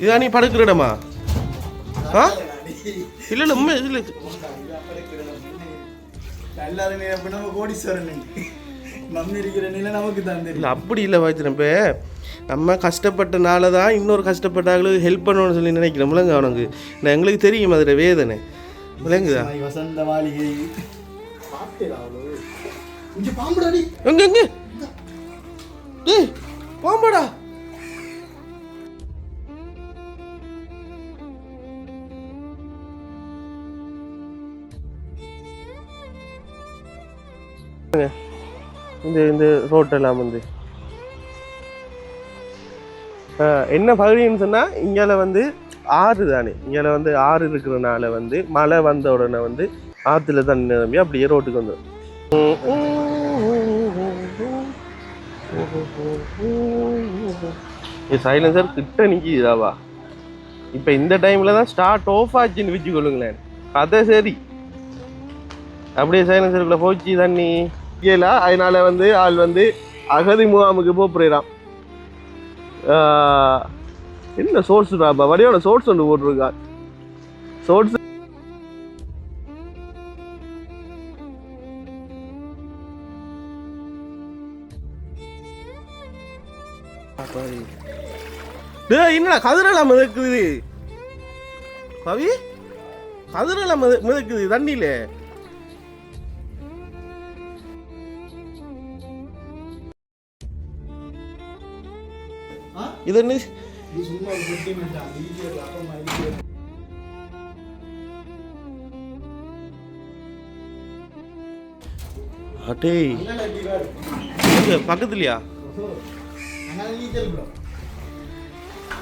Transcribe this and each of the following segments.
இதா நீ படுக்கிற இடமா ஆ இல்லை. இல்லை உண்மை இல்லை அப்படி இல்லை வாய்ச்சின இப்போ நம்ம கஷ்டப்பட்டனால தான் இன்னொரு கஷ்டப்பட்டாங்களுக்கு ஹெல்ப் பண்ணணும்னு சொல்லி நினைக்கிறேன் முழங்க அவனுக்கு. நான் எங்களுக்கு தெரியும் அதில் வேதனை. விளங்குதா வசந்த மாளிகை. எங்க எங்க? பாம்பாடா. இந்த இந்த ரோட்டெல்லாம் வந்து. என்ன பகுதின்னு சொன்னால் இங்கால வந்து ஆறு தானே. இங்கால வந்து ஆறு இருக்கிறனால வந்து மழை வந்த உடனே வந்து ஆற்றுல தண்ணி நிரம்பி அப்படியே ரோட்டுக்கு வந்துடும் சைலன்சர் கிட்ட நிற்கிதாவா இப்போ இந்த டைமில் தான் ஸ்டார்ட் ஆஃப் ஆச்சுன்னு வச்சுக்கொள்ளுங்களேன். கதை சரி. அப்படியே சைலன்சருக்குள்ளே போச்சு தண்ணி. இயல அதனால வந்து ஆள் வந்து அகதி முகாமுக்கு போப்புறான் என்ன சோர்ஸ் வடியோட சோர்ஸ் ஒன்று போட்டிருக்கா. சோர்ஸ் டேய் என்னடா கதிரெல்லாம் மிதக்குது? பவி கதிரெல்லாம் மிதக்குது தண்ணியில. எப்படி பாரு. எங்க? பக்கத்துலயா?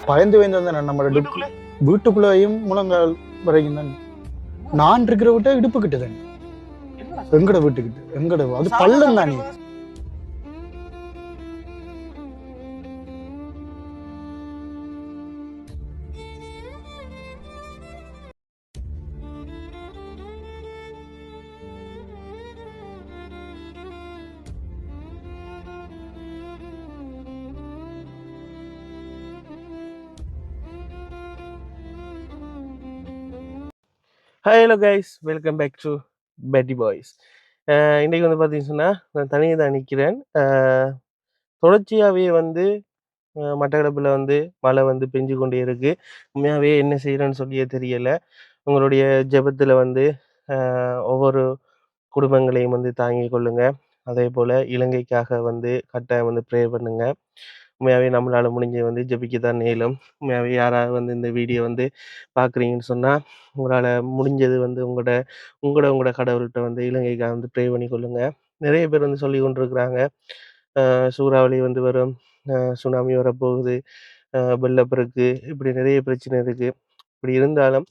பயந்து பயந்து வந்தேன் நம்ம வீட்டுக்குள்ள? வீட்டுக்குள்ளேயும் முழங்கால் வரைக்கும் தான். நான் இருக்கிற விட்ட இடுப்பு கிட்ட தான். எங்கட வீட்டுக்கிட்ட? எங்கட அது பள்ளம் தானே hello guys welcome back to பெட்டி பாய்ஸ் இன்றைக்கி வந்து பார்த்தீங்கன்னு சொன்னால் நான் தனியாக தான் நிற்கிறேன் தொடர்ச்சியாகவே வந்து மட்டக்களப்பில் வந்து மழை வந்து பெஞ்சு கொண்டே இருக்குது உண்மையாகவே என்ன செய்கிறேன்னு சொல்லியே தெரியலை. உங்களுடைய ஜெபத்தில் வந்து ஒவ்வொரு குடும்பங்களையும் வந்து தாங்கிக் கொள்ளுங்கள் அதே போல் இலங்கைக்காக வந்து கட்டாயம் வந்து ப்ரே பண்ணுங்கள் உண்மையாகவே நம்மளால் முடிஞ்ச வந்து ஜெபிக்க தான் நேலும் உண்மையாகவே யாராவது வந்து இந்த வீடியோ வந்து பார்க்குறீங்கன்னு சொன்னால் உங்களால் முடிஞ்சது வந்து உங்களோட உங்களோட உங்களோட கடவுள்கிட்ட வந்து இலங்கைக்காக வந்து ப்ரே பண்ணி கொள்ளுங்க. நிறைய பேர் வந்து சொல்லி கொண்டிருக்கிறாங்க. சூறாவளி வந்து வரும். சுனாமி வரப்போகுது. அஹ் வெள்ளப்பெருக்கு இப்படி நிறைய பிரச்சனை இருக்குது இப்படி இருந்தாலும்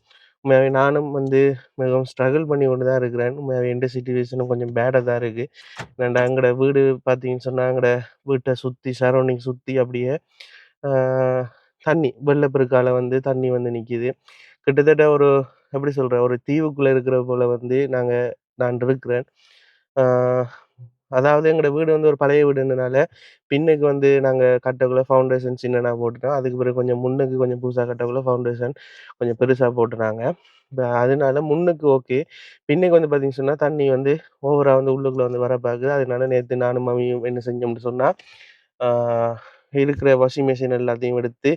உண்மையாகவே நானும் வந்து மிகவும் ஸ்ட்ரகிள் பண்ணி கொண்டு தான் இருக்கிறேன். உண்மையாகவே எந்த சுச்சுவேஷனும் கொஞ்சம் பேடாக தான் இருக்குது ஏன்னா எங்களோட வீடு பார்த்தீங்கன்னு சொன்னால் எங்களோட வீட்டை சுற்றி சரௌண்டிங் சுற்றி அப்படியே தண்ணி வெள்ளப்பெருக்கால வந்து தண்ணி வந்து நிற்கிது கிட்டத்தட்ட ஒரு எப்படி சொல்கிறேன் ஒரு தீவுக்குள்ளே இருக்கிற போல் வந்து நாங்கள் நான் இருக்கிறேன். அதாவது எங்களோட வீடு வந்து ஒரு பழைய வீடுன்றனால பின்னுக்கு வந்து நாங்கள் கட்டக்குள்ள ஃபவுண்டேஷன் சின்னதாக போட்டுட்டோம். அதுக்கு பிறகு கொஞ்சம் முன்னுக்கு கொஞ்சம் புதுசாக கட்டக்குள்ள ஃபவுண்டேஷன் கொஞ்சம் பெருசாக போட்டுறாங்க இப்போ அதனால முன்னுக்கு ஓகே பின்னுக்கு வந்து பார்த்தீங்கன்னு சொன்னால் தண்ணி வந்து ஓவராக வந்து உள்ளுக்குள்ளே வந்து வர பார்க்குது அதனால நேற்று நானும் மம்மியும் என்ன செஞ்சோம்னு சொன்னால் இருக்கிற வாஷிங் மிஷின் எல்லாத்தையும் எடுத்து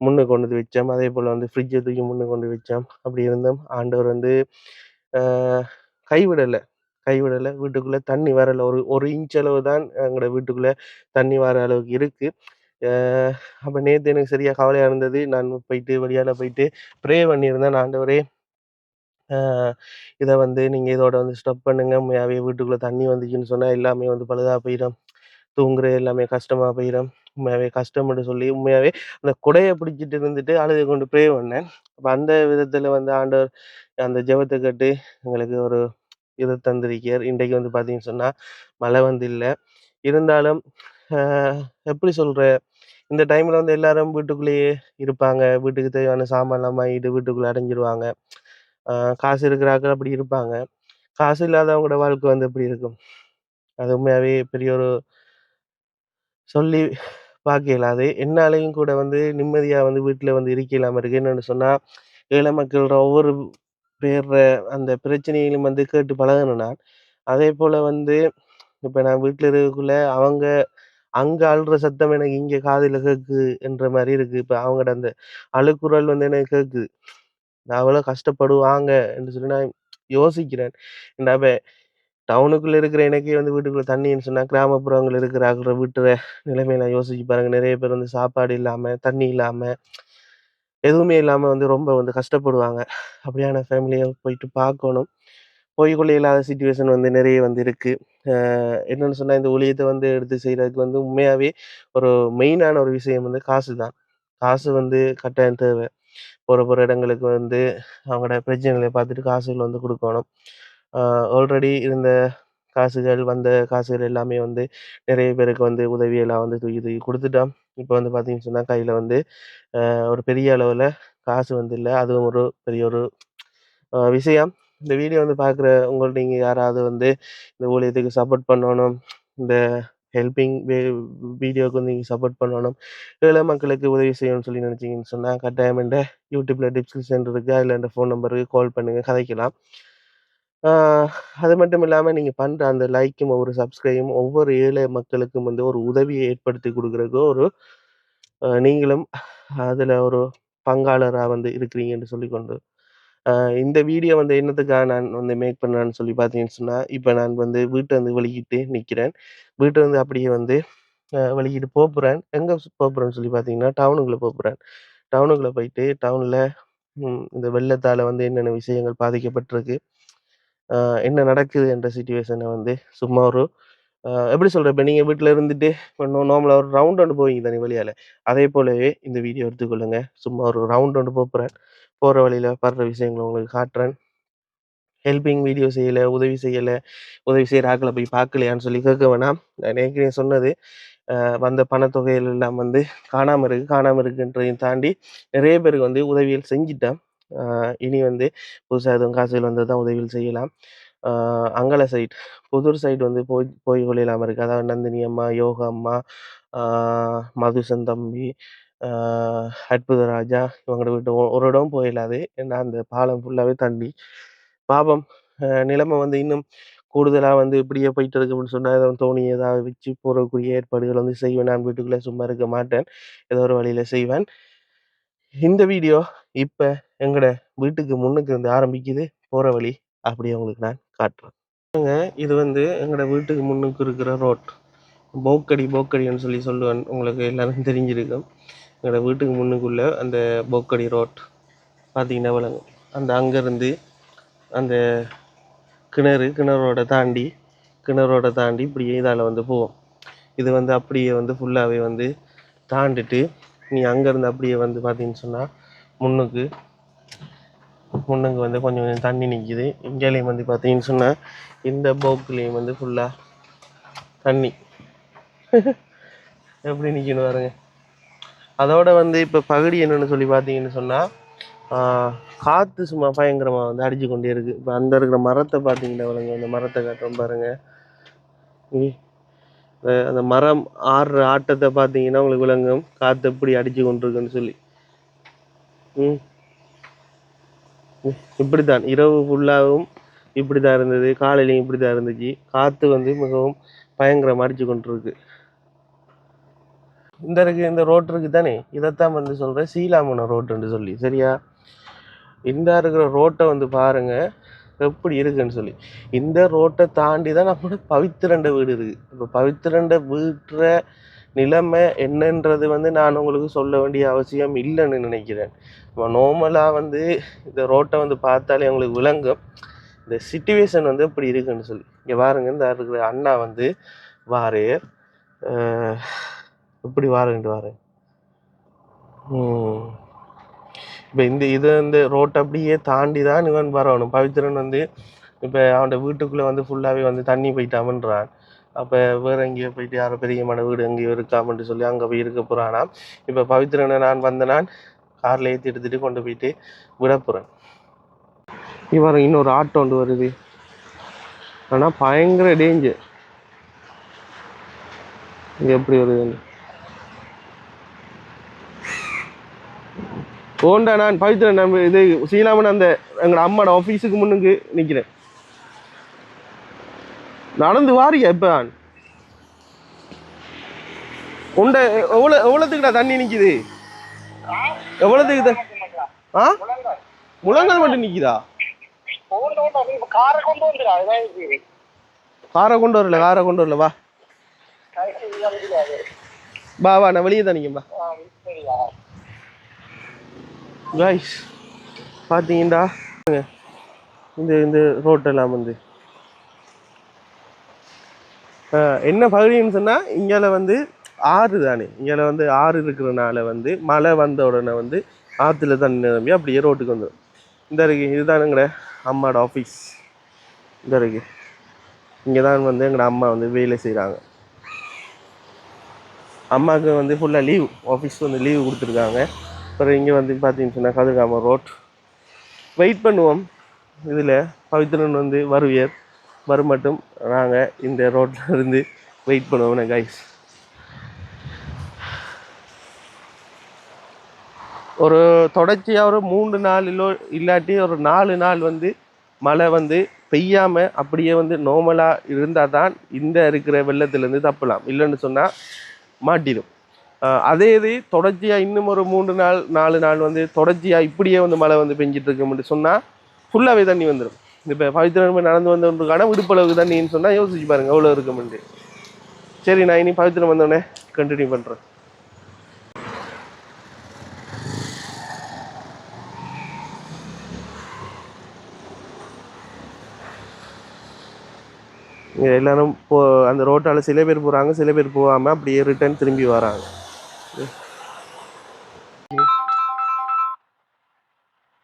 முன்னே கொண்டு வந்து வச்சோம். அதே போல் வந்து ஃப்ரிட்ஜை தூக்கி முன்னே கொண்டு வச்சோம். அப்படி இருந்தோம். ஆண்டவர் வந்து கைவிடலை. கைவிடலை வீட்டுக்குள்ளே தண்ணி வரலை ஒரு ஒரு இன்ச் அளவு தான் எங்களோட வீட்டுக்குள்ளே தண்ணி வர அளவுக்கு இருக்குது அப்போ நேற்று எனக்கு சரியாக கவலையாக இருந்தது. நான் போயிட்டு வெளியால் போயிட்டு ப்ரே பண்ணியிருந்தேன். ஆண்டவரே இதை வந்து நீங்கள் இதோட வந்து ஸ்டப் பண்ணுங்க. முயாவே வீட்டுக்குள்ளே தண்ணி வந்துச்சுன்னு சொன்னால் எல்லாமே வந்து பழுதாக போயிடும் தூங்குறது எல்லாமே கஷ்டமாக போயிடும் உண்மையாகவே கஷ்டம்னு சொல்லி உண்மையாகவே அந்த குடையை பிடிச்சிட்டு இருந்துட்டு அழுது கொண்டு ப்ரே பண்ணேன். அப்போ அந்த விதத்தில் வந்து ஆண்டவர் அந்த ஜெபத்தை கட்டு எங்களுக்கு ஒரு இது தந்திருக்கார் இன்றைக்கு வந்து பார்த்தீங்கன்னு சொன்னால் மழை வந்து இல்லை. இருந்தாலும் ஆஹ் எப்படி சொல்கிற இந்த டைமில் வந்து எல்லாரும் வீட்டுக்குள்ளேயே இருப்பாங்க. வீட்டுக்கு தேவையான சாமான்லாம் வாங்கிட்டு வீட்டுக்குள்ளே அடைஞ்சிருவாங்க. ஆஹ் காசு இருக்கிறாக்கள் அப்படி இருப்பாங்க. காசு இல்லாதவங்களோட வாழ்க்கை வந்து எப்படி இருக்கும்? அது உண்மையாகவே பெரிய ஒரு சொல்லி பார்க்க அது என்னாலையும் கூட வந்து நிம்மதியாக வந்து வீட்டில் வந்து இருக்க இல்லாமல் இருக்குது என்னென்னு சொன்னால் ஏழை மக்களோட ஒவ்வொரு பேர்ற அந்த பிரச்சனையிலும் வந்து கேட்டு பழகினேன் நான் அதே போல் வந்து இப்போ நான் வீட்டில் இருக்கக்குள்ள அவங்க அங்கே அழுற சத்தம் எனக்கு இங்கே காதில் கேட்குது என்ற மாதிரி இருக்குது இப்போ அவங்களோட அந்த அழுக்குரல் வந்து எனக்கு கேட்குது. நான் அவ்வளோ கஷ்டப்படுவாங்க என்று சொல்லி நான் யோசிக்கிறேன். என்ன இப்போ டவுனுக்குள்ளே இருக்கிற எனக்கே வந்து வீட்டுக்குள்ளே தண்ணின்னு சொன்னால் கிராமப்புறங்கள் இருக்கிற ஆகிற வீட்டுற நிலைமையெல்லாம் நான் யோசிச்சு பாருங்கள் நிறைய பேர் வந்து சாப்பாடு இல்லாமல் தண்ணி இல்லாமல் எதுவுமே இல்லாமல் வந்து ரொம்ப வந்து கஷ்டப்படுவாங்க. அப்படியான ஃபேமிலியை போயிட்டு பார்க்கணும். போய்கொள்ள இல்லாத சுச்சுவேஷன் வந்து நிறைய வந்து இருக்குது என்னென்னு சொன்னால் இந்த ஊழியத்தை வந்து எடுத்து செய்கிறதுக்கு வந்து உண்மையாகவே ஒரு மெயினான ஒரு விஷயம் வந்து காசு தான். காசு வந்து கட்டாயம் தேவை. போகிற போகிற இடங்களுக்கு வந்து அவங்களோட பிரச்சனைகளை பார்த்துட்டு காசுகள் வந்து கொடுக்கணும். ஆல்ரெடி இருந்த காசுகள் வந்த காசுகள் எல்லாமே வந்து நிறைய பேருக்கு வந்து உதவியெல்லாம் வந்து தூக்கி தூக்கி கொடுத்துட்டோம் இப்போ வந்து பார்த்தீங்கன்னு சொன்னால் கையில் வந்து ஒரு பெரிய அளவில் காசு வந்து இல்லை. அதுவும் ஒரு பெரிய ஒரு விஷயம். இந்த வீடியோ வந்து பார்க்குற உங்கள்ட்ட நீங்கள் யாராவது வந்து இந்த ஊழியத்துக்கு சப்போர்ட் பண்ணணும் இந்த ஹெல்பிங் வீடியோவுக்கு வந்து நீங்கள் சப்போர்ட் பண்ணணும் ஏழை மக்களுக்கு உதவி செய்யணும்னு சொல்லி நினச்சிங்கன்னு சொன்னால் கட்டாயம் என்ற யூடியூப்பில் டிஸ்கிரிப்ஷன் இருக்குது அதில் இந்த ஃபோன் நம்பருக்கு கால் பண்ணுங்கள் கதைக்கலாம். அது மட்டும் இல்லாமல் நீங்கள் பண்ணுற அந்த லைக்கும் ஒவ்வொரு சப்ஸ்கிரைபும் ஒவ்வொரு ஏழை மக்களுக்கும் வந்து ஒரு உதவியை ஏற்படுத்தி கொடுக்குறதுக்கோ ஒரு நீங்களும் அதில் ஒரு பங்காளராக வந்து இருக்கிறீங்கன்னு சொல்லிக்கொண்டு இந்த வீடியோ வந்து என்னத்துக்காக நான் வந்து மேக் பண்ணேன்னு சொல்லி பார்த்தீங்கன்னு சொன்னால் இப்போ நான் வந்து வீட்டை வந்து வெளியிட்டு நிற்கிறேன் வீட்டை வந்து அப்படியே வந்து ஆஹ் வெளியிட்டு போகிறேன் எங்கே போகிறேன்னு சொல்லி பார்த்தீங்கன்னா டவுனுக்குள்ளே போகிறேன் டவுனுக்குள்ளே போயிட்டு டவுனில் இந்த வெள்ளத்தால் வந்து என்னென்ன விஷயங்கள் பாதிக்கப்பட்டிருக்கு என்ன நடக்குது என்ற சுச்சுவேஷனை வந்து சும்மா ஒரு எப்படி சொல்கிற இப்போ நீங்கள் வீட்டில் இருந்துட்டு இப்போ நார்மலாக ஒரு ரவுண்ட் ஒன்று போவீங்க தானே வழியால் அதே போலவே இந்த வீடியோ எடுத்துக்கொள்ளுங்க. சும்மா ஒரு ரவுண்ட் ஒன்று போகிறேன் போகிற வழியில் படுற விஷயங்களை உங்களுக்கு காட்டுறேன். ஹெல்பிங் வீடியோ செய்யலை உதவி செய்யலை உதவி செய்கிற ஆக்களை போய் பார்க்கலையான்னு சொல்லி கேட்க வேணாம். நான் ஏற்கனவே சொன்னது வந்த பணத்தொகைகள் எல்லாம் வந்து காணாமல் இருக்குது காணாமல் இருக்குன்றதையும் தாண்டி நிறைய பேருக்கு வந்து உதவிகள் செஞ்சிட்டேன். இனி வந்து புதுசாக எதுவும் காசுகள் வந்து தான் உதவிகள் செய்யலாம். அங்கல சைட் புதூர் சைடு வந்து போய் போய் கொள்ளையிலாமல் இருக்குது அதாவது நந்தினி அம்மா யோகா அம்மா மதுசன் தம்பி அற்புத ராஜா இவங்களோட வீட்டு ஒரு இடம் போயிடாது ஏன்னா அந்த பாலம் ஃபுல்லாகவே தண்ணி. பாபம் நிலைமை வந்து இன்னும் கூடுதலாக வந்து இப்படியே போயிட்டு இருக்கு அப்படின்னு சொன்னால் ஏதோ தோணி ஏதாவது வச்சு போகிறக்கூடிய ஏற்பாடுகள் வந்து செய்வேன். நான் வீட்டுக்குள்ளே சும்மா இருக்க மாட்டேன். ஏதோ ஒரு வழியில் செய்வேன். இந்த வீடியோ இப்போ எங்களோட வீட்டுக்கு முன்னுக்கு இருந்து ஆரம்பிக்குது? போகிற வழி அப்படி உங்களுக்கு நான் காட்டுறேன். இது வந்து எங்களோட வீட்டுக்கு முன்னுக்கு இருக்கிற ரோட். போக்கடி போக்கடின்னு சொல்லி சொல்லுவேன். உங்களுக்கு எல்லாரும் தெரிஞ்சிருக்கும். எங்களோட வீட்டுக்கு முன்னுக்குள்ளே அந்த போக்கடி ரோட் பார்த்தீங்கன்னா விளங்கும். அந்த அங்கேருந்து அந்த கிணறு கிணறோட தாண்டி கிணறோட தாண்டி இப்படியே இதால் வந்து போவோம் இது வந்து அப்படியே வந்து ஃபுல்லாகவே வந்து தாண்டிட்டு நீ அங்கேருந்து அப்படியே வந்து பார்த்தீங்கன்னு சொன்னால் முன்னுக்கு முன்னுக்கு வந்து கொஞ்சம் கொஞ்சம் தண்ணி நிற்கிது இங்கேலையும் வந்து பார்த்தீங்கன்னு சொன்னால் இந்த போக்குலேயும் வந்து ஃபுல்லாக தண்ணி. எப்படி நிற்கணும் பாருங்க. அதோட வந்து இப்போ பகுதி என்னென்னு சொல்லி பார்த்தீங்கன்னு சொன்னால் காற்று சும்மா பயங்கரமாக வந்து அடிச்சு கொண்டே இருக்குது இப்போ அந்த இருக்கிற மரத்தை பார்த்தீங்கன்னா விளங்க அந்த மரத்தை காட்டுறோம் பாருங்கள் அந்த மரம் ஆடுற ஆட்டத்தை பார்த்தீங்கன்னா உங்களுக்கு விளங்கும். காற்று எப்படி அடிச்சு கொண்டிருக்குன்னு சொல்லி. ம். இப்படி தான் இரவு ஃபுல்லாகவும் இப்படி தான் இருந்தது. காலையிலையும் இப்படி தான் இருந்துச்சு. காற்று வந்து மிகவும் பயங்கரமாக அடிச்சு கொண்டிருக்கு. இந்த இருக்கு இந்த ரோட் இருக்கு தானே? இதைத்தான் வந்து சொல்கிறேன் சீலாமணம் ரோட்டுன்னு சொல்லி. சரியா? இந்த இருக்கிற ரோட்டை வந்து பாருங்க. எப்படி இருக்குன்னு சொல்லி. இந்த ரோட்டை தாண்டி தான் நம்மளோட பவித்திரண்ட வீடு இருக்கு. இப்போ பவித்திரண்ட வீட்டுற நிலைமை என்னன்றது வந்து நான் உங்களுக்கு சொல்ல வேண்டிய அவசியம் இல்லைன்னு நினைக்கிறேன். இப்போ நார்மலாக வந்து இந்த ரோட்டை வந்து பார்த்தாலே உங்களுக்கு விளங்கும். இந்த சுச்சுவேஷன் வந்து இப்படி இருக்குன்னு சொல்லி. இங்கே பாருங்க இந்த இருக்கிற அண்ணா வந்து வாரு. இப்படி வாருன்ட்டு வாரு. இப்போ இந்த இது வந்து ரோட்டை அப்படியே தாண்டி தான் இவன் வரணும். பவித்திரன் வந்து இப்போ அவனோட வீட்டுக்குள்ளே வந்து ஃபுல்லாகவே வந்து தண்ணி போயிட்டாமன்றான் அப்போ வேறு எங்கேயோ போயிட்டு யாரோ பெரியமான வீடு எங்கேயோ இருக்காமன்ட்டு சொல்லி அங்கே போய் இருக்க போகிறானா இப்போ பவித்ரனை நான் வந்த நான் காரில் ஏற்றி எடுத்துகிட்டு கொண்டு போயிட்டு விட போகிறேன் இவர் இன்னொரு ஆட்டோ ஒன்று வருது. ஆனால் பயங்கர டேஞ்சர் இது எப்படி வருதுன்னு. ஓண்டா நான் பவித்ரன் நம்ம இது சீனாமன் அந்த எங்களோட அம்மாட ஆஃபீஸுக்கு முன்னுக்கு நிற்கிறேன் நடந்து வாரியா இப்போ உண்டை எவ்வளோ எவ்வளோத்துக்குடா தண்ணி நிற்கிது எவ்வளோத்துக்கு த- ஆ? முழங்கால் மட்டும் நிற்குதா காரை கொண்டு காரை கொண்டு வரல காரை கொண்டு வரல வா. வா வா நான் வெளியே தான் நிற்கேன் வா. காய்ஸ் இந்த இந்த ரோட்டெல்லாம் வந்து என்ன பகுதின்னு சொன்னால் இங்கால வந்து ஆறு தானே இங்கே வந்து ஆறு இருக்கிறனால வந்து மழை வந்த உடனே வந்து ஆற்றுல தண்ணி நிரம்பி அப்படியே ரோட்டுக்கு வந்துடும் இந்த இருக்கு இதுதானுங்கட அம்மாவோட ஆஃபீஸ் இந்த இருக்கு. இங்கே தான் வந்து எங்களோட அம்மா வந்து வேலை செய்கிறாங்க அம்மாவுக்கு வந்து ஃபுல்லாக லீவ் ஆஃபீஸ் வந்து லீவு கொடுத்துருக்காங்க. அப்புறம் இங்கே வந்து பார்த்தீங்கன்னு சொன்னால் கதிர்காம ரோட் வெயிட் பண்ணுவோம். இதில் பவித்ரன் வந்து வருவியர் மட்டும் நாங்கள் இந்த ரோட்டில் இருந்து வெயிட் பண்ணுவோம் கைஸ் ஒரு தொடர்ச்சியாக ஒரு மூன்று நாள் இல்லாட்டி ஒரு நாலு நாள் வந்து மழை வந்து பெய்யாமல் அப்படியே வந்து நார்மலாக இருந்தால் தான் இந்த இருக்கிற வெள்ளத்துலேருந்து தப்பலாம். இல்லைன்னு சொன்னால் மாட்டிடும். அதே இது தொடர்ச்சியாக இன்னும் ஒரு மூன்று நாள் நாலு நாள் வந்து தொடர்ச்சியாக இப்படியே வந்து மழை வந்து பெஞ்சிட்டு இருக்கும்னு சொன்னால் ஃபுல்லாகவே தண்ணி வந்துடும் இப்போ பவித்திரம் நடந்து வந்தவனுக்கான விடுப்பளவுக்கு தண்ணின்னு சொன்னால் யோசிச்சு பாருங்கள் எவ்வளோ முடியும் சரி நான் இனி பவித்திரம் வந்தோடனே கண்டினியூ பண்ணுறேன் எல்லாரும் போ அந்த ரோட்டால் சில பேர் போகிறாங்க சில பேர் போகாமல் அப்படியே ரிட்டர்ன் திரும்பி வராங்க.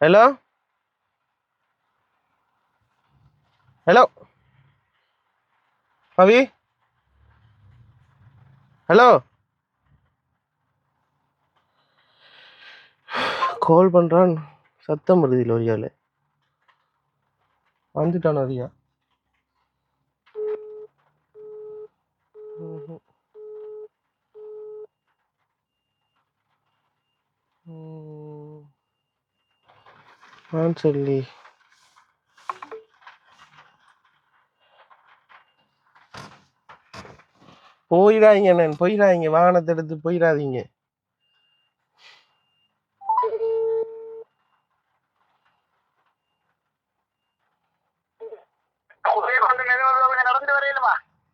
Hello hello Pavi hello call பண்ணுறான் சத்தம் வருது லோரியாவில் வந்துட்டான் அதிகா ஆ சொல்லி. போயிடாதீங்க அண்ணன் போயிடாதீங்க. வாகனத்தை எடுத்து போயிடாதீங்க.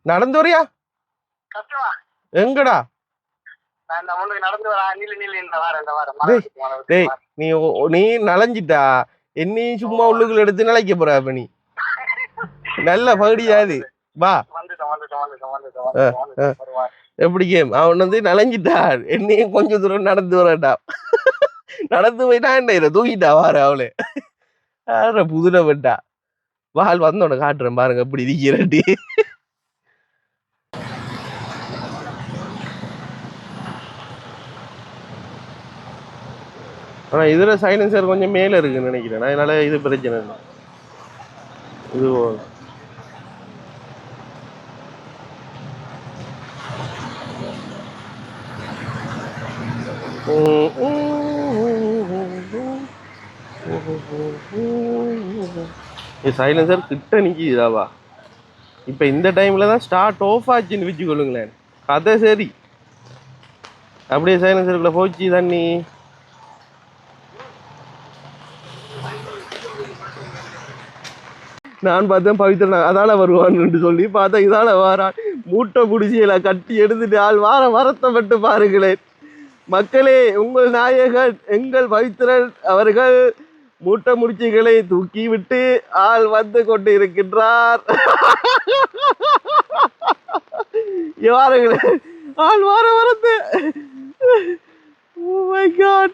நடந்து வரியா? எங்கடா? நீ நீ நனைஞ்சிட்டா என்னையும் சும்மா உள்ளுக்குள்ள எடுத்து நிலைக்க போற அப்ப நீ. நல்ல பகுடியாது வா. எப்படி கேம்? அவன் வந்து நனைஞ்சிட்டான் என்னையும் கொஞ்சம் தூரம் நடந்து வரட்டா நடந்து போயிட்டா என்ன? தூக்கிட்டா வார அவளே. புதுட விட்டா வால் வந்தோட காட்டுறேன் பாருங்க எப்படி இருக்கிறட்டி ஆனால் இதில் சைலன்சர் கொஞ்சம் மேலே இருக்குன்னு நினைக்கிறேன். அதனால இது பிரச்சனை இல்லை. இது சைலன்சர் கிட்ட நிற்கிதாவா இப்போ இந்த டைமில் தான் ஸ்டார்ட் ஆஃப் ஆச்சுன்னு வச்சுக்கொள்ளுங்களேன். கதை சரி. அப்படியே சைலன்சருக்குள்ளே போச்சு தண்ணி. நான் பார்த்தேன் பவித்ரன் அதால வருவான்னு சொல்லி பார்த்தா இதால வாரான். மூட்டை பிடிச்சியில கட்டி எடுத்துட்டு ஆள் வார வரத்தப்பட்டு பாருங்களேன். மக்களே உங்கள் நாயகர் எங்கள் பவித்ரன் அவர்கள் மூட்டை முடிச்சுகளை தூக்கி விட்டு ஆள் வந்து கொண்டு இருக்கின்றார் வாருங்களேன் ஆள் வார வரத்து. Oh.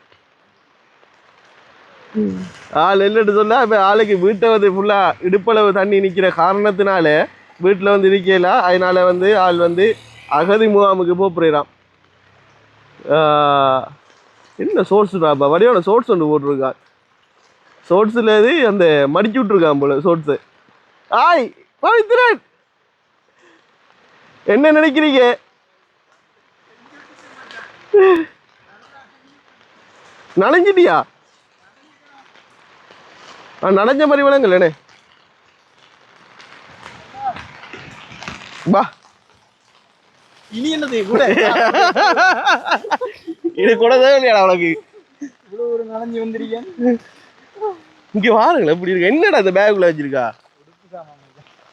ஆள் இல்லைன்னு சொன்னால் இப்போ ஆளுக்கு வீட்டை வந்து ஃபுல்லாக இடுப்பளவு தண்ணி நிற்கிற காரணத்தினால வீட்டில் வந்து இருக்கல அதனால வந்து ஆள் வந்து அகதி முகாமுக்கு போகிறான் என்ன சோர்ஸ் வடிவான சோர்ஸ் ஒன்று போட்டிருக்கான். சோர்ஸில் இது அந்த மடிச்சு விட்ருக்கான் போல சோர்ஸு ஆய் பவித்ரன்! என்ன நினைக்கிறீங்க? நனைஞ்சிட்டியா? ஆ நனைஞ்ச மாதிரி விளங்கலண்ணே வா இனி என்னது கூட? இது கூட தேவையில்லையாடா உனக்கு? இவ்வளவு ஒரு நனைஞ்சு வந்திருக்கேன் இங்க வாருங்களேன் இப்படி இருக்கு? என்னடா இந்த பேக்குள்ள வச்சிருக்கா?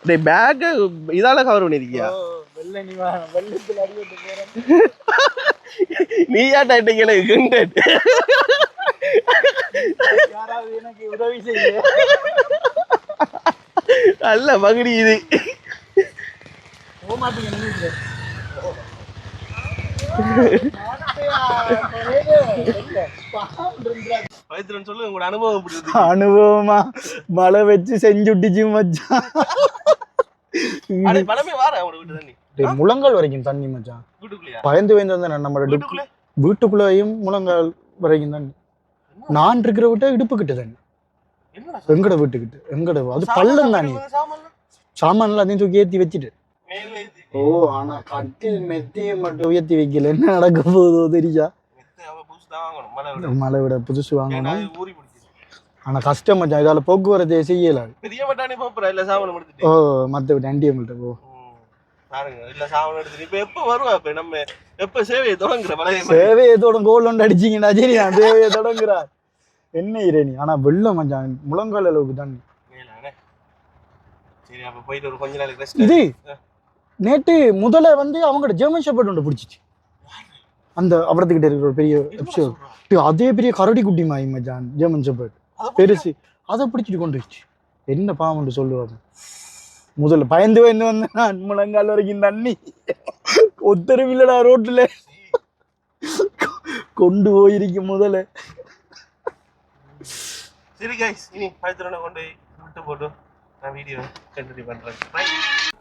டேய் பேக் இதால கவர் பண்ணிருக்கியா நீ எனக்கு கிண்டட் யாராவது எனக்கு உதவி செய்ய நல்ல பகுடி இது. சொல்லு உங்களோட அனுபவம் அனுபவமா? மழை வச்சு செஞ்சுட்டிச்சு மச்சான். அடே பணமே வார அவனோட வீட்டு தண்ணி. டேய், முழங்கால் வரைக்கும் தண்ணி மச்சான். பயந்து பயந்து வந்தேன் நம்ம வீட்டுக்குள்ள? வீட்டுக்குள்ளேயும் முழங்கால் வரைக்கும் தண்ணி. நான் இருக்கிற விட்ட இடுப்பு கிட்ட என்னடா எங்கட வீட்டுக்கிட்ட எங்கட அது பள்ளம் தானே சாமான் சாமான் எல்லாத்தையும் தூக்கி ஏத்தி வச்சுட்டு. ஓ ஆனா கட்டில் மெத்தியை மட்டும் உயர்த்தி வைக்கல. என்ன நடக்க போகுதோ தெரியா தான் மழை விட. விட புதுசு வாங்கணும். ஆனா கஷ்டம் மச்சான் இதால போக்குவரத்தை செய்யல. ஓ மத்த வருவா இப்ப நம்ம எப்ப சேவையை தொடங்குற? சேவையத்தோட கோல் ஒன்று அடிச்சீங்கடா சரி சேவையை தொடங்குறார் என்ன இரணி. ஆனா வெள்ளம் மச்சான் முழங்கால் அளவுக்கு தண்ணி மேலானே. சரி அப்ப போயிட்டு ஒரு கொஞ்ச நாளைக்கு ரெஸ்ட் இது நேற்று முதல்ல வந்து அவங்களோட ஜெர்மன் ஷெப்பர்ட் ஒன்று பிடிச்சிச்சு. அந்த அவரத்துக்கிட்ட இருக்கிற ஒரு பெரிய எபிசோட் அதே பெரிய கரடி குட்டி மாய் மச்சான் ஜெர்மன் ஷெப்பர்ட் பெருசு. அதை பிடிச்சிட்டு கொண்டு வச்சு என்ன பாவம்னு சொல்லுவாங்க. முதல்ல பயந்து பயந்து வந்தேன் நான் முழங்கால் வரைக்கும் தண்ணி. ஒத்தரும் இல்லடா ரோட்டுல. கொண்டு போயிருக்கும் முதல்ல. சரி கைஸ் இனி பவித்ரனை கொண்டு போய் விட்டு போட்டு நான் வீடியோ கண்டினியூ பண்ணுறேன்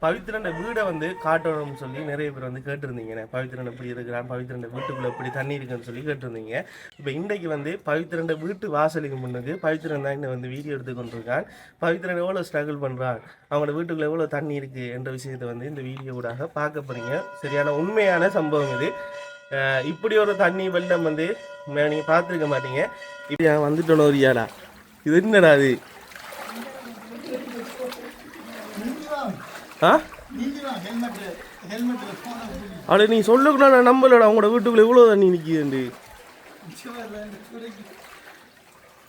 பவித்ரன் வீடை வந்து காட்டணும்னு சொல்லி நிறைய பேர் வந்து கேட்டிருந்தீங்க. பவித்ரன் எப்படி இருக்கிறான் பவித்ரன் வீட்டுக்குள்ளே எப்படி தண்ணி இருக்குன்னு சொல்லி கேட்டிருந்தீங்க. இப்போ இன்றைக்கு வந்து பவித்ரன் வீட்டு வாசலுக்கு முன்னுக்கு பவித்ரன் தான் வந்து வீடியோ எடுத்து கொண்டிருக்கான். பவித்ரன் எவ்வளோ ஸ்ட்ரகிள் பண்ணுறான் அவங்களோட வீட்டுக்குள்ளே எவ்வளோ தண்ணி இருக்குது என்ற விஷயத்தை வந்து இந்த வீடியோடாக பார்க்க போகிறீங்க சரியான உண்மையான சம்பவம் இது. இப்படி ஒரு தண்ணி வெள்ளம் வந்து நீங்கள் பார்த்துருக்க மாட்டீங்க. இப்படி வந்துட்டோன்னு ஒரு ஏடா இது என்னடா அது ஆ? அட நீ சொல்லக்கூடாது நான் நம்பலடா. உங்களோட வீட்டுக்குள்ள இவ்வளோ தண்ணி நிற்கிதுண்டு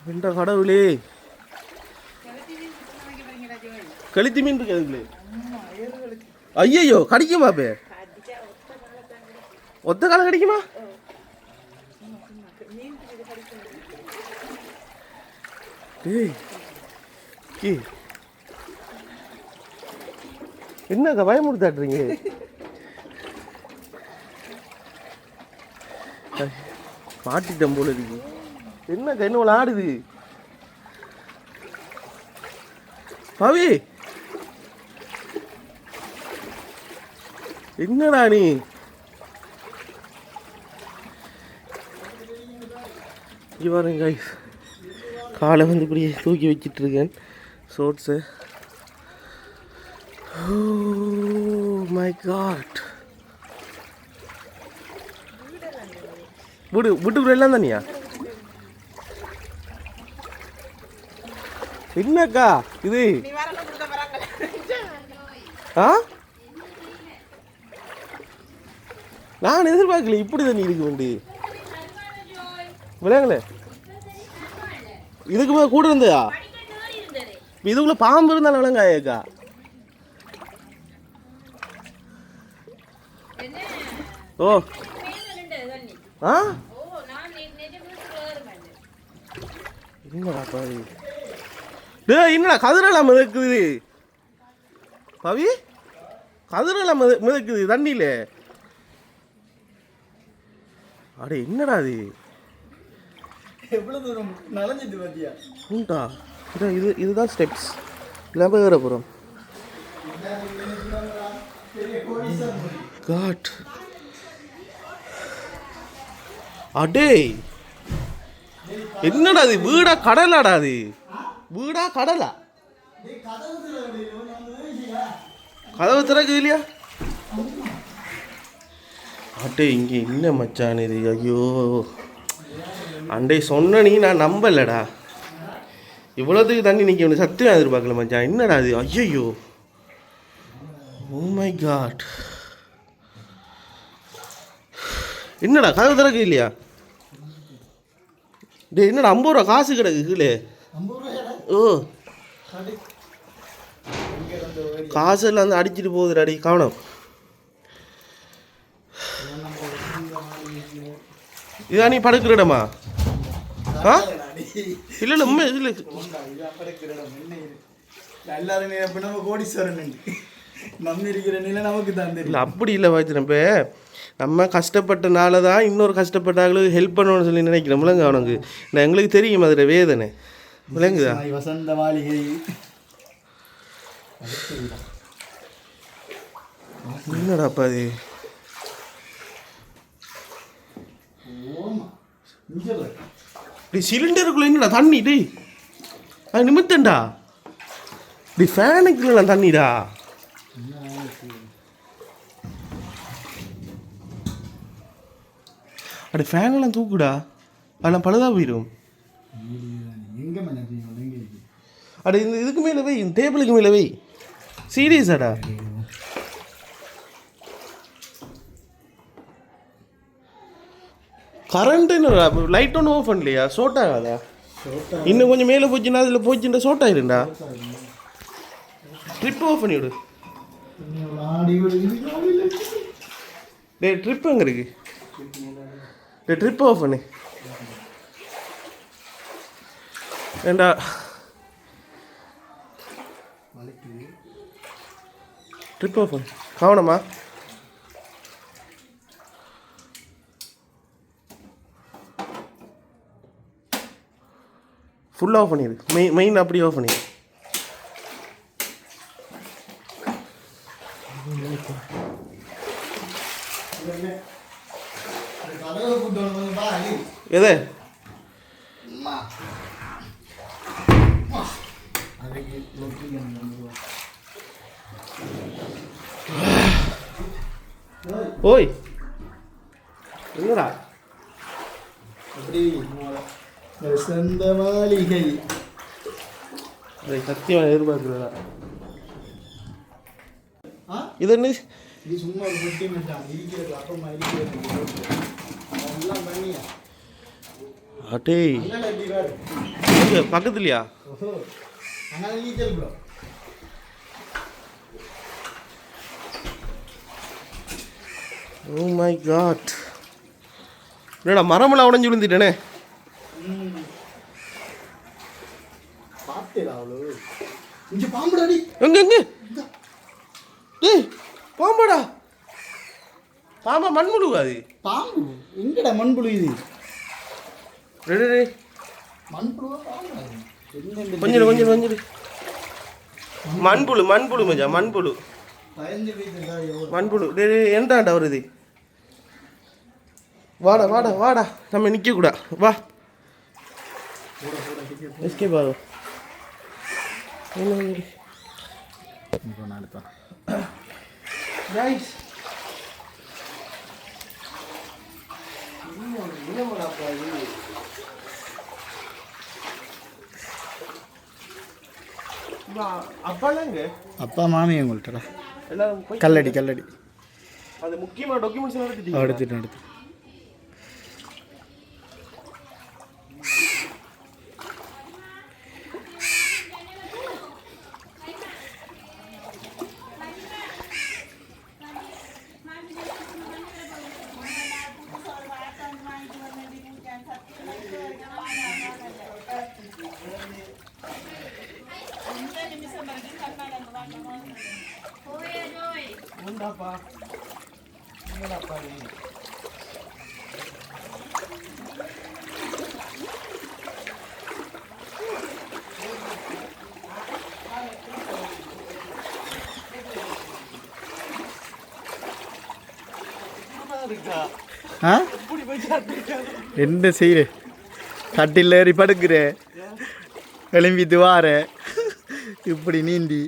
என்ற கடவுளே. கழுத்தி மீன் இருக்கு ஐயையோ கடிக்குமா பே ஒத்த காலம் கடிக்குமா? ஏய் கி. என்னக்கா பயமுறுத்தாட்டுறீங்க மாட்டிட்டேன் போல இருக்கு. என்னக்கா என்ன ஆடுது? பவி! என்னடா நீ? இங்கே பாருங்க. காலை வந்து இப்படி தூக்கி வச்சிட்டு இருக்கேன் ஷோட்ஸு Oh my god. வீடு வீட்டுக்குள்ள எல்லாம் தானியா? என்னக்கா இது? ஆ? நான் எதிர்பார்க்கல இப்படி தண்ணி இருக்கு வண்டி. விளையாங்களே இதுக்கு மேலே கூட இருந்ததா? இதுக்குள்ளே இதுக்குள்ள பாம்பு இருந்தாலும் விளங்காயக்கா ஓ. ஆ? என்னடா பாவி? டேய் என்னடா கதிரெல்லாம் மிதக்குது? பவி? கதிரெல்லாம் மித மிதக்குது தண்ணியில. அடே என்னடா இது? எவ்வளோ தூரம் நனைஞ்சிட்டு பார்த்தியா உண்டா? இதோ இது இதுதான் ஸ்டெப்ஸ் இல்லாமல் ஏற போகிறோம் காட் அடே! என்னடா இது? வீடா கடலாடா அது? வீடா கடலா? கதவு திறக்குது இல்லையா அடே இங்கே என்ன மச்சான் இது? ஐயோ. அண்டே சொன்ன நீ நான் நம்பலடா. இவ்வளோத்துக்கு தண்ணி நிற்க சத்தியம் எதிர்பார்க்கல மச்சான். என்னடா அது ஐயோ ஓ மை காட் என்னடா கதவு திறக்கு இல்லையா? டேய் என்னடா ஐம்பது ரூபா காசு கிடக்கு கீழே. ஓ. காசு எல்லாம் வந்து அடிச்சிட்டு போகுதுடா அடி கவனம். இதான் நீ படுக்கிற இடமா? ஆ? இல்லை இல்லை உண்மை இல்லை. எல்லாருமே நம்ம கோடீஸ்வரன் நம்ம இருக்கிற நிலை நமக்கு தான் இல்லை அப்படி இல்லை வாய்த்து இப்போ நம்ம கஷ்டப்பட்டனால தான் இன்னொரு கஷ்டப்பட்டாங்களுக்கு ஹெல்ப் பண்ணணும்னு சொல்லி நினைக்கிறோம். விளங்கு அவனுக்கு. நான் எங்களுக்கு தெரியும் அதில் வேதனை. விளங்குதா? வசந்த மாளிகை என்னடாப்பா அது சிலிண்டருக்குள்ளே என்னடா தண்ணி டேய்? அது நிமித்தண்டா டி ஃபேனுக்குள்ள தண்ணிடா. அடி ஃபேனெல்லாம் தூக்குடா. அதெல்லாம் பழுதா போயிடும் எங்க அட இந்த இதுக்கு மேலே வை இந்த டேபிளுக்கு மேலே வை. சீரியஸாடா கரண்ட்டுன்னு லைட் ஒன்றும் ஆஃப் பண்ணலையா ஷோட் ஆகாதா? இன்னும் கொஞ்சம் மேலே போச்சுன்னா அதில் போச்சுன்னா ஷோட் ஆயிருண்டா? ட்ரிப் ஆஃப் பண்ணிவிடு டே ட்ரிப் எங்கே இருக்கு? டே ட்ரிப் ஆஃப் பண்ணு. ஏண்டா? ட்ரிப் ஆஃப் பண்ணு. கவனமா. ஃபுல்லாக ஆஃப் பண்ணிடு மெயின் மெயின் அப்படியே ஆஃப் பண்ணிடு எது அதுக்கு லொக்கிக்கணும் ஓய் என்னடா அப்படி வசந்த மாளிகை அதை சத்தியமாக எதிர்பார்க்குறதா ஆ இது என்ன இது சும்மா ஒரு குட்டி மச்சான் இருக்கிறது அப்பமா இருக்கிறது அதெல்லாம் பண்ணியா? அட்டே பக்கத்துலையா? ஓ மை காட் என்னடா மரமெல்லாம் உடஞ்சி விழுந்துட்டேனே. பார்த்தேடா அவ்வளோ இங்கே பாம்புடாடி எங்க எங்க? பாம்பாடா. பாம்பா மண்முழுவா அது பாம்பு? எங்கடா மண்புழு இது? டேய். மண்புழுவா? என்னன்னு கொஞ்சம் கொஞ்சம் கொஞ்சம் மண்புழு மண்புழு மஜா மண்புழு மண்புழு டேய், எந்தாண்டா வருது? வாடா வாடா வாடா. நம்ம நிற்க கூடா வா எஸ்கே பாரு நான் அப்பாலாங்க அப்பா மாமி போய் கல்லடி கல்லடி. அது முக்கியமான டாக்குமெண்ட்ஸ் எடுத்துட்டீங்க எடுத்துட்டு எடுத்து என்ன செய்யற கட்டில் ஏறி படுக்கிற. எலும்பி துவார இப்படி நீந்தி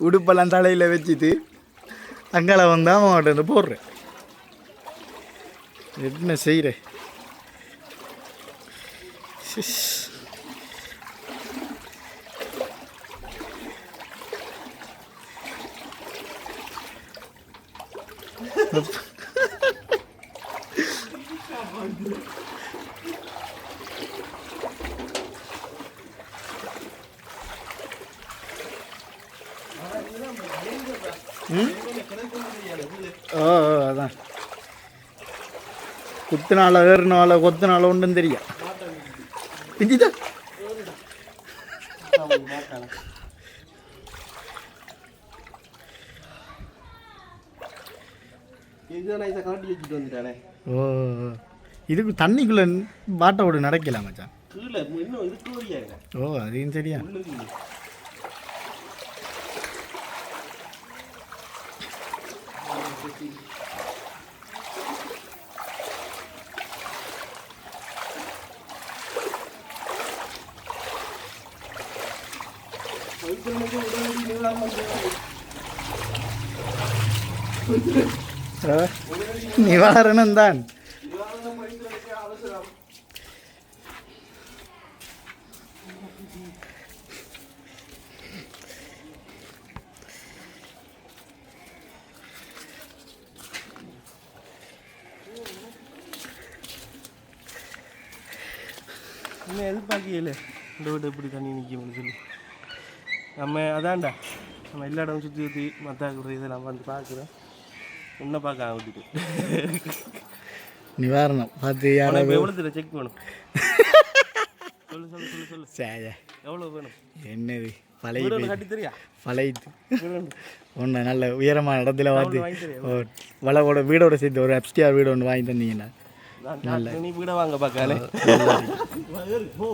உடுப்பெல்லாம் தலையில் வச்சுட்டு அங்கால வந்தால் அவங்கள்ட்ட போடுறேன் என்ன செய்கிற Nope. ஓ, அதான். குத்துனால ஏறுனால கொத்துனால ஒன்றும் தெரியும் பிஞ்சுதா? ஓ. இதுக்கு தண்ணிக்குள்ள பாட்டோட நடக்கலாம் மச்சான். ஓ அதையும் சரியா. உள்ளுக்கு ஓ, நிவாரணம் தான் இன்னும் எதிர்பார்க்கல இந்த வீடு எப்படி தண்ணி நிற்கும்னு சொல்லி. நம்ம அதான்டா. நம்ம எல்லா இடம் சுற்றி சுற்றி மற்ற இதை நான் வந்து பார்க்குறேன் உன்னை பார்க்க விட்டுட்டு நிவாரணம். பார்த்து எவ்வளோ செக் வேணும்? சொல்லு சொல்லு சொல்லு சொல்லு. சேய. எவ்வளோ வேணும்? என்னது? பழைய கட்டி தெரியா பழையது. வீடு ஒன்று நல்ல உயரமான இடத்துல பார்த்து வளவோட வீடோட சேர்த்து ஒரு அப்ஸ்டியார் வீடு ஒன்று வாங்கி தந்தீங்கன்னா. நான் நீ வீட வாங்க பார்க்காலே ஓ.